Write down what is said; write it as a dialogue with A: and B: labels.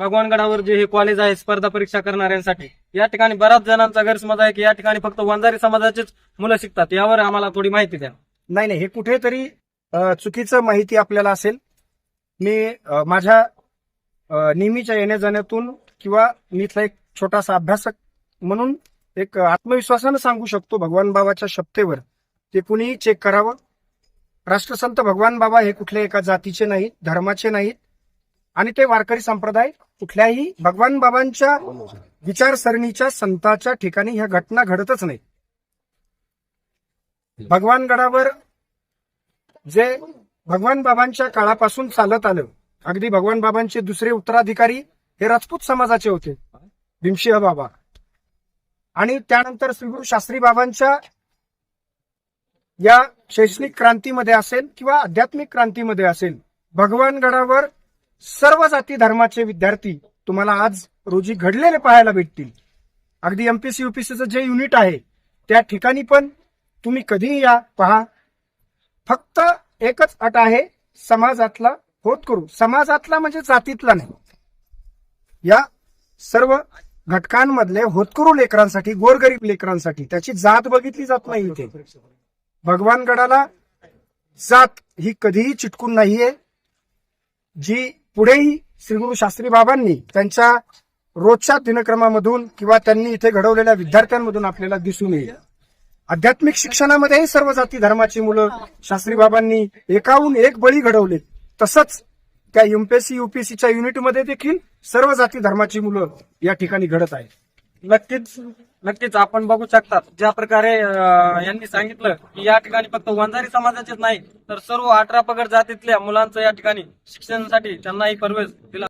A: भगवानगडावर जे हे कॉलेज आहे स्पर्धा परीक्षा करणाऱ्यांसाठी. या ठिकाणी बऱ्याच जणांचा गैरसमज आहे की या ठिकाणी फक्त वंजारी समाजाचेच मुलं शिकतात. यावर आम्हाला थोडी माहिती द्या.
B: नाही नाही हे कुठेतरी चुकीचं माहिती आपल्याला असेल. मी माझ्या नेहमीच्या येण्या जाण्यातून किंवा मी इथला एक छोटासा अभ्यासक म्हणून एक आत्मविश्वासानं सांगू शकतो भगवान बाबाच्या शपथेवर. ते कुणीही चेक करावं. राष्ट्रसंत भगवान बाबा हे कुठल्या एका जातीचे नाहीत धर्माचे नाहीत. आणि ते वारकरी संप्रदाय कुठल्याही भगवान बाबांच्या विचारसरणीच्या संताच्या ठिकाणी ह्या घटना घडतच नाही. भगवानगडावर जे भगवान बाबांच्या काळापासून चालत आलं अगदी भगवान बाबांचे दुसरे उत्तराधिकारी हे राजपूत समाजाचे होते भीमशिंह बाबा. आणि त्यानंतर श्रीगुरु शास्त्री बाबांच्या या शैक्षणिक क्रांतीमध्ये असेल किंवा आध्यात्मिक क्रांतीमध्ये असेल भगवानगडावर सर्व जाती धर्माचे विद्यार्थी तुम्हाला आज रोजी घडलेले पाहायला भेटतील. अगदी एमपीसी युपीसीचं जे युनिट आहे त्या ठिकाणी पण तुम्ही कधीही या पहा. फक्त एकच अट आहे समाजातला होत करू. समाजातला म्हणजे जातीतला नाही. या सर्व घटकांमधले होतकरू लेकरांसाठी गोरगरीब लेकरांसाठी. त्याची जात बघितली जात नाही इथे. भगवानगडाला जात ही कधीही चिटकून नाहीये. जी पुढेही श्रीगुरु शास्त्री बाबांनी त्यांच्या रोजच्या दिनक्रमामधून किंवा त्यांनी इथे घडवलेल्या विद्यार्थ्यांमधून आपल्याला दिसून येईल आध्यात्मिक शिक्षणामध्येही सर्व जाती धर्माची मुलं शास्त्री बाबांनी एकाहून एक बळी घडवले. तसंच त्या एमपीएससी युपीएससीच्या युनिटमध्ये देखील सर्व जाती धर्माची मुलं या ठिकाणी घडत आहेत.
A: नक्कीच नक्कीच आपण बघू शकतात. ज्या प्रकारे यांनी सांगितलं की या ठिकाणी फक्त वंजारी समाजाचेच नाही तर सर्व अठरा पगड जातीतल्या मुलांचं या ठिकाणी शिक्षणासाठी त्यांनाही परवेज दिला